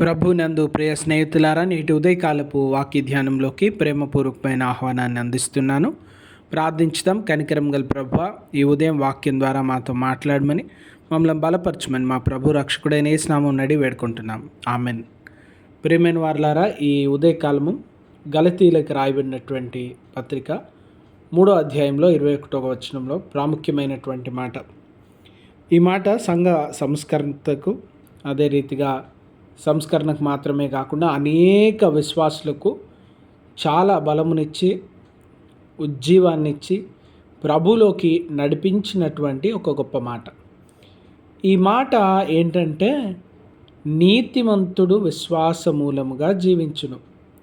ప్రభు నందు ప్రియ స్నేహితులారా నేటి ఉదయకాలపు వాక్య ధ్యానంలోకి ప్రేమపూర్వకమైన ఆహ్వానాన్ని అందిస్తున్నాను. ప్రార్థించుదాం. కనికరం గల ప్రభు ఈ ఉదయం వాక్యం ద్వారా మాతో మాట్లాడమని మమ్మల్ని బలపరచమని మా ప్రభు రక్షకుడైన స్నామం నడి వేడుకుంటున్నాం. ఆమెన్. ప్రేమైన వారులారా ఈ ఉదయకాలము గలతీలకు రాయబడినటువంటి పత్రిక మూడో అధ్యాయంలో ఇరవై ఒకటో వచనంలో ప్రాముఖ్యమైనటువంటి మాట. ఈ మాట సంఘ సంస్కరణకు అదే రీతిగా సంస్కరణకు మాత్రమే కాకుండా అనేక విశ్వాసులకు చాలా బలమునిచ్చి ఉజ్జీవాన్నిచ్చి ప్రభులోకి నడిపించినటువంటి ఒక గొప్ప మాట. ఈ మాట ఏంటంటే నీతిమంతుడు విశ్వాసమూలముగా జీవించును.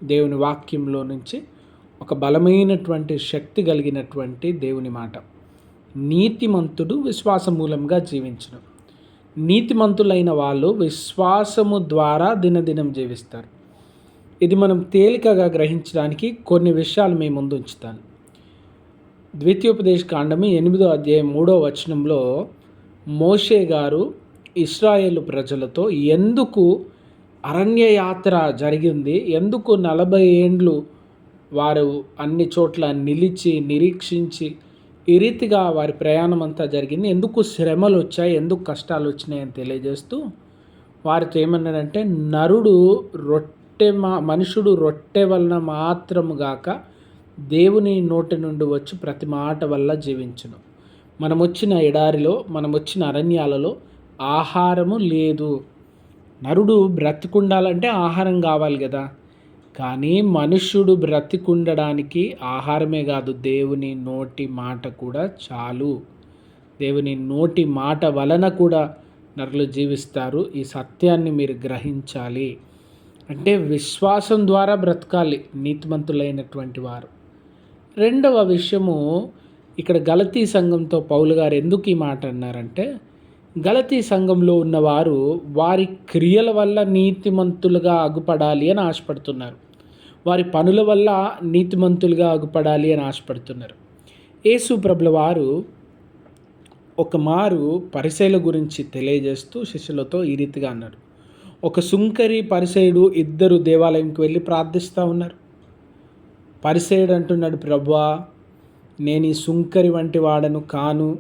దేవుని వాక్యంలో నుంచి ఒక బలమైనటువంటి శక్తి కలిగినటువంటి దేవుని మాట. నీతిమంతుడు విశ్వాసమూలంగా జీవించును. నీతిమంతులైన వాళ్ళు విశ్వాసము ద్వారా దినదినం జీవిస్తారు. ఇది మనం తేలికగా గ్రహించడానికి కొన్ని విషయాలు మీ ముందు ఉంచుతాను. ద్వితీయోపదేశ కాండము ఎనిమిదో అధ్యాయం మూడో వచనంలో మోషే గారు ఇస్రాయేల్ ప్రజలతో ఎందుకు అరణ్య యాత్ర జరిగింది? ఎందుకు నలభై ఏండ్లు వారు అన్ని చోట్ల నిలిచి నిరీక్షించి ఈ రీతిగా వారి ప్రయాణం అంతా జరిగింది. ఎందుకు శ్రమలు వచ్చాయి ఎందుకు కష్టాలు వచ్చినాయని తెలియజేస్తూ వారితో ఏమన్నాడంటే నరుడు రొట్టె మా మనుషుడు రొట్టె వలన మాత్రము గాక దేవుని నోటి నుండి వచ్చి ప్రతి మాట వల్ల జీవించును. మనం వచ్చిన ఎడారిలో మనం వచ్చిన అరణ్యాలలో ఆహారము లేదు. నరుడు బ్రతికుండాలంటే ఆహారం కావాలి కదా కానీ మనుష్యుడు బ్రతికుండడానికి ఆహారమే కాదు దేవుని నోటి మాట కూడా చాలు. దేవుని నోటి మాట వలన కూడా నరులు జీవిస్తారు. ఈ సత్యాన్ని మీరు గ్రహించాలి. అంటే విశ్వాసం ద్వారా బ్రతకాలి నీతిమంతులైనటువంటి వారు. రెండవ విషయము ఇక్కడ గలతీ సంఘంతో పౌలు గారు ఎందుకు ఈ మాట అన్నారంటే గలతీ సంఘంలో ఉన్నవారు వారి క్రియల వల్ల నీతిమంతులుగా అగుపడాలి అని ఆశపడుతున్నారు. వారి పనుల వల్ల నీతిమంతులుగా అగుపడాలి అని ఆశపడుతున్నారు. యేసు ప్రభుల వారు ఒక మారు పరిశైల గురించి తెలియజేస్తూ శిష్యులతో ఈ రీతిగా అన్నారు. ఒక సుంకరి పరిసయుడు ఇద్దరు దేవాలయంకి వెళ్ళి ప్రార్థిస్తూ ఉన్నారు. పరిసయుడు అంటున్నాడు ప్రభా నేను ఈ సుంకరి వంటి వాడను కాను.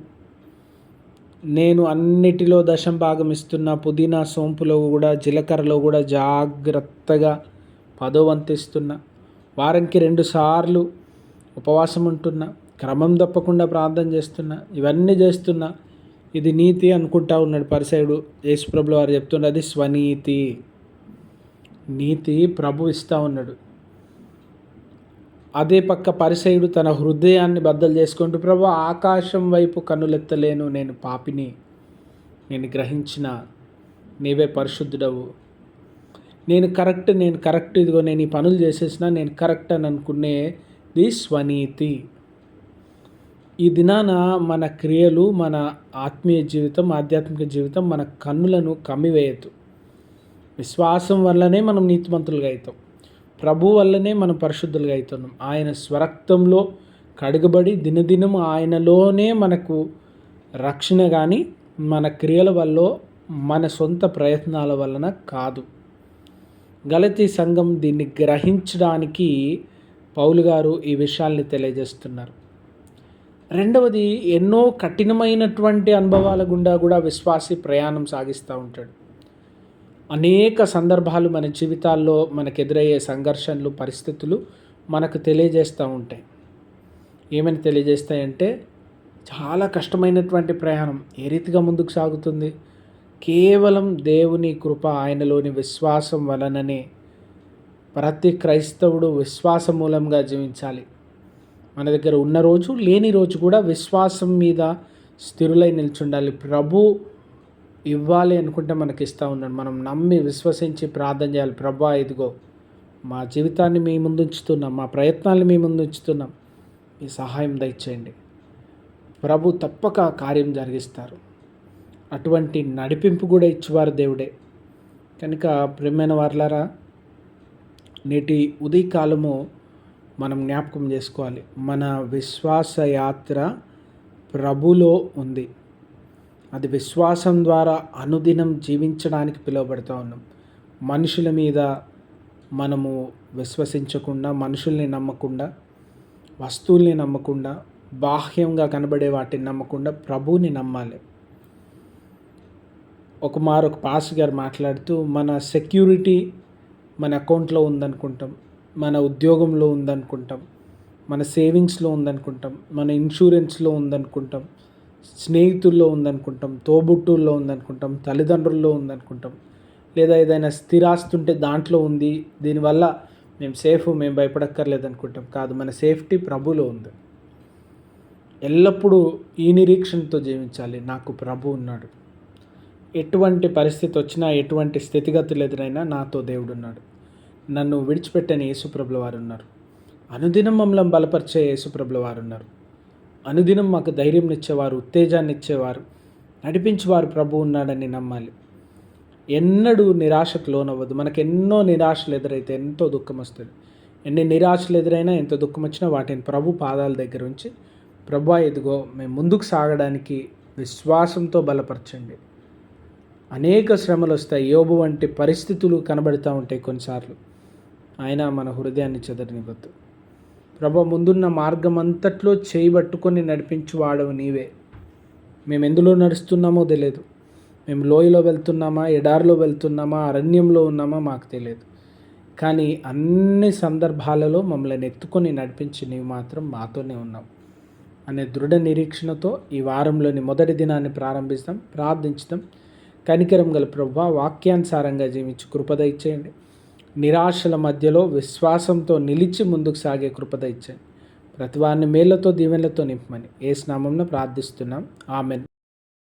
నేను అన్నిటిలో దశం భాగం ఇస్తున్న. పుదీనా సోంపులో కూడా జీలకర్రలో కూడా జాగ్రత్తగా పదోవంతిస్తున్న వారానికి రెండు సార్లు ఉపవాసం ఉంటున్నా క్రమం తప్పకుండా ప్రార్థన చేస్తున్నా ఇవన్నీ చేస్తున్నా ఇది నీతి అనుకుంటా ఉన్నాడు పరిసయుడు యేసుప్రభులు వారు చెప్తుండే అది స్వనీతి. నీతి ప్రభు ఇస్తూ ఉన్నాడు. అదే పక్క పరిసయుడు తన హృదయాన్ని బద్దలు చేసుకుంటూ ప్రభు ఆకాశం వైపు కన్నులెత్తలేను నేను పాపిని నేను గ్రహించిన నీవే పరిశుద్ధుడవు. నేను కరెక్ట్ నేను కరెక్ట్ ఇదిగో నేను ఈ పనులు చేసేసిన నేను కరెక్ట్ అని అనుకునేది స్వనీతి. ఈ దినాన మన క్రియలు మన ఆత్మీయ జీవితం ఆధ్యాత్మిక జీవితం మన కన్నులను కమ్మివేయద్దు విశ్వాసం వల్లనే మనం నీతిమంతులుగా అవుతాం. ప్రభు వల్లనే మనం పరిశుద్ధులుగా అవుతున్నాం. ఆయన స్వరక్తంలో కడుగుబడి దినదినం ఆయనలోనే మనకు రక్షణ కానీ మన క్రియల వల్ల మన సొంత ప్రయత్నాల వలన కాదు. గలతీ సంఘం దీన్ని గ్రహించడానికి పౌలు గారు ఈ విషయాల్ని తెలియజేస్తున్నారు. రెండవది ఎన్నో కఠినమైనటువంటి అనుభవాల గుండా కూడా విశ్వాసి ప్రయాణం సాగిస్తూ ఉంటాడు. అనేక సందర్భాలు మన జీవితాల్లో మనకు ఎదురయ్యే సంఘర్షణలు పరిస్థితులు మనకు తెలియజేస్తూ ఉంటాయి. ఏమని తెలియజేస్తాయంటే చాలా కష్టమైనటువంటి ప్రయాణం ఏ రీతిగా ముందుకు సాగుతుంది? కేవలం దేవుని కృప ఆయనలోని విశ్వాసం వలననే ప్రతి క్రైస్తవుడు విశ్వాస మూలంగా జీవించాలి. మన దగ్గర ఉన్న రోజు లేని రోజు కూడా విశ్వాసం మీద స్థిరులై నిల్చుండాలి. ప్రభు ఇవ్వాలి అనుకుంటే మనకి ఇస్తూ ఉన్నాడు. మనం నమ్మి విశ్వసించి ప్రార్థన చేయాలి. ప్రభా ఇదిగో మా జీవితాన్ని మీ ముందు ఉంచుతున్నాం మా ప్రయత్నాలు మీ ముందు ఉంచుతున్నాం మీ సహాయం దయచేయండి. ప్రభు తప్పక కార్యం జరిగిస్తారు. అటువంటి నడిపింపు కూడా ఇచ్చేవారు దేవుడే. కనుక ప్రేమైన వార్లారా నేటి ఉదయకాలము మనం జ్ఞాపకం చేసుకోవాలి. మన విశ్వాస యాత్ర ప్రభులో ఉంది. అది విశ్వాసం ద్వారా అనుదినం జీవించడానికి పిలువబడుతూ ఉన్నాం. మనుషుల మీద మనము విశ్వసించకుండా మనుషుల్ని నమ్మకుండా వస్తువుల్ని నమ్మకుండా బాహ్యంగా కనబడే వాటిని నమ్మకుండా ప్రభువుని నమ్మాలి. ఒక మారు ఒక పాస్ గారు మాట్లాడుతూ మన సెక్యూరిటీ మన అకౌంట్లో ఉందనుకుంటాం మన ఉద్యోగంలో ఉందనుకుంటాం మన సేవింగ్స్లో ఉందనుకుంటాం మన ఇన్సూరెన్స్లో ఉందనుకుంటాం స్నేహితుల్లో ఉందనుకుంటాం తోబుట్టుల్లో ఉందనుకుంటాం తల్లిదండ్రుల్లో ఉందనుకుంటాం లేదా ఏదైనా స్థిరాస్తి ఉంటే దాంట్లో ఉంది దీనివల్ల మేము సేఫ్ మేము భయపడక్కర్లేదు అనుకుంటాం కాదు మన సేఫ్టీ ప్రభులో ఉంది. ఎల్లప్పుడూ ఈ నిరీక్షణతో జీవించాలి. నాకు ప్రభు ఉన్నాడు. ఎటువంటి పరిస్థితి వచ్చినా ఎటువంటి స్థితిగతులు ఎదురైనా నాతో దేవుడు ఉన్నాడు నన్ను విడిచిపెట్టని యేసుప్రభుల వారు ఉన్నారు అనుదినం మమ్మల్ని బలపరిచే యేసుప్రభుల వారు ఉన్నారు అనుదినం మాకు ధైర్యం ఇచ్చేవారు ఉత్తేజాన్ని ఇచ్చేవారు నడిపించేవారు ప్రభు ఉన్నాడని నమ్మాలి. ఎన్నడూ నిరాశకు లోనవ్వదు. మనకు ఎన్నో నిరాశలు ఎదురైతే ఎంతో దుఃఖం వస్తుంది. ఎన్ని నిరాశలు ఎదురైనా ఎంత దుఃఖం వచ్చినా వాటిని ప్రభు పాదాల దగ్గర ఉంచి ప్రభు ఎదుగో మేము ముందుకు సాగడానికి విశ్వాసంతో బలపరచండి. అనేక శ్రమలు వస్తాయి యోబు వంటి పరిస్థితులు కనబడుతూ ఉంటాయి కొన్నిసార్లు. ఆయన మన హృదయాన్ని చెదరనివ్వద్దు. ప్రభు ముందున్న మార్గం అంతట్లో చేయబట్టుకొని నడిపించి వాడవు నీవే. మేము ఎందులో నడుస్తున్నామో తెలియదు. మేము లోయలో వెళ్తున్నామా ఎడారిలో వెళ్తున్నామా అరణ్యంలో ఉన్నామా మాకు తెలియదు. కానీ అన్ని సందర్భాలలో మమ్మల్ని ఎత్తుకొని నడిపించి నీవు మాత్రం మాతోనే ఉన్నావు అనే దృఢ నిరీక్షణతో ఈ వారంలోని మొదటి దినాన్ని ప్రారంభిస్తాం ప్రార్థించుతాం. కనికరం గల ప్రభు వాక్యానుసారంగా జీవించి కృపద ఇచ్చేయండి. నిరాశల మధ్యలో విశ్వాసంతో నిలిచి ముందుకు సాగే కృపద ఇచ్చేయండి. ప్రతి వారిని మేళ్ళతో దీవెనలతో నింపమని ఏ స్నామంలో ప్రార్థిస్తున్నాం. ఆమెన్.